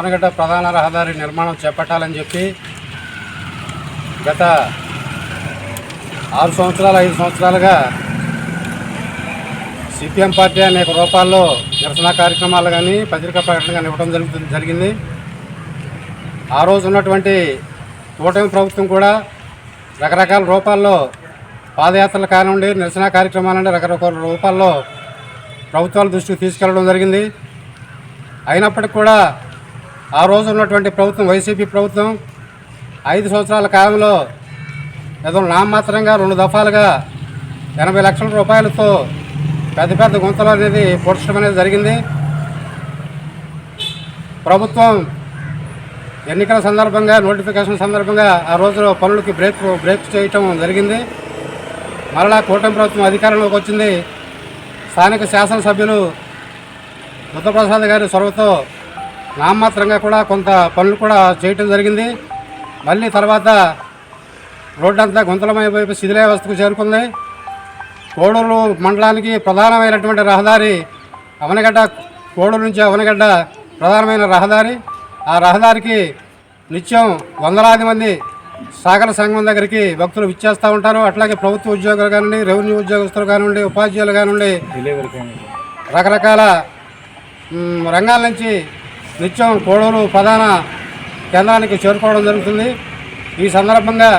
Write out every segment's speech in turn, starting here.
అవనగడ్డ ప్రధాన రహదారి నిర్మాణం చేపట్టాలని చెప్పి గత ఆరు సంవత్సరాలు ఐదు సంవత్సరాలుగా సిపిఎం పార్టీ అనేక రూపాల్లో నిరసన కార్యక్రమాలు కానీ పత్రికా ప్రకటన కానీ ఇవ్వడం జరుగుతుంది జరిగింది. ఆ రోజు ఉన్నటువంటి కూటమి ప్రభుత్వం కూడా రకరకాల రూపాల్లో పాదయాత్రలు కానివ్వండి నిరసన కార్యక్రమాలండి రకరకాల రూపాల్లో ప్రభుత్వాల దృష్టికి తీసుకెళ్ళడం జరిగింది. అయినప్పటికీ కూడా ఆ రోజు ఉన్నటువంటి ప్రభుత్వం వైసీపీ ప్రభుత్వం ఐదు సంవత్సరాల కాలంలో ఏదో నామమాత్రంగా రెండు దఫాలుగా ఎనభై లక్షల రూపాయలతో పెద్ద పెద్ద గుంతలు అనేది పొడచడం అనేది జరిగింది. ప్రభుత్వం ఎన్నికల సందర్భంగా నోటిఫికేషన్ సందర్భంగా ఆ రోజు పనులకి బ్రేక్ బ్రేక్ చేయటం జరిగింది. మరలా కూటమి ప్రభుత్వం అధికారంలోకి వచ్చింది. స్థానిక శాసనసభ్యులు బుద్ధప్రసాద్ గారి చొరవతో నామమాత్రంగా కూడా కొంత పనులు కూడా చేయటం జరిగింది. మళ్ళీ తర్వాత రోడ్డంతా గుంతలమైపోయి శిథిలావస్థకు చేరుకుంది. కోడూరు మండలానికి ప్రధానమైనటువంటి రహదారి అవనగడ్డ కోడూరు నుంచి అవనగడ్డ ప్రధానమైన రహదారి. ఆ రహదారికి నిత్యం వందలాది మంది సాగర సంఘం దగ్గరికి భక్తులు విచ్చేస్తూ ఉంటారు. అట్లాగే ప్రభుత్వ ఉద్యోగులు కానివ్వండి రెవెన్యూ ఉద్యోగస్తులు కానివ్వండి ఉపాధ్యాయులు కానివ్వండి రకరకాల రంగాల నుంచి నిత్యం కోడూరు ప్రధాన కేంద్రానికి చేరుకోవడం జరుగుతుంది. ఈ సందర్భంగా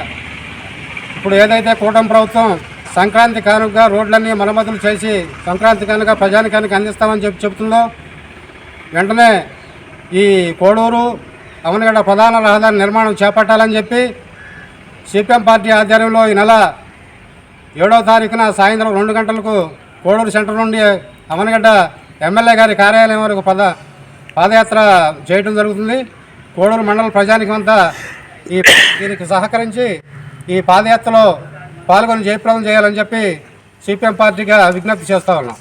ఇప్పుడు ఏదైతే కూటమి ప్రభుత్వం సంక్రాంతి కానుకగా రోడ్లన్నీ మరమ్మతులు చేసి సంక్రాంతి కానుక ప్రజానికానికి అందిస్తామని చెప్పి చెబుతుందో వెంటనే ఈ కోడూరు అవనగడ్డ ప్రధాన రహదారి నిర్మాణం చేపట్టాలని చెప్పి సిపిఎం పార్టీ ఆధ్వర్యంలో ఈ నెల ఏడవ తారీఖున సాయంత్రం రెండు గంటలకు కోడూరు సెంటర్ నుండి అవనగడ్డ ఎమ్మెల్యే గారి కార్యాలయం వరకు పద పాదయాత్ర చేయడం జరుగుతుంది. కోడూరు మండల ప్రజానికమంతా ఈ దీనికి సహకరించి ఈ పాదయాత్రలో పాల్గొని జయప్రదం చేయాలని చెప్పి సిపిఎం పార్టీగా విజ్ఞప్తి చేస్తా ఉన్నాం.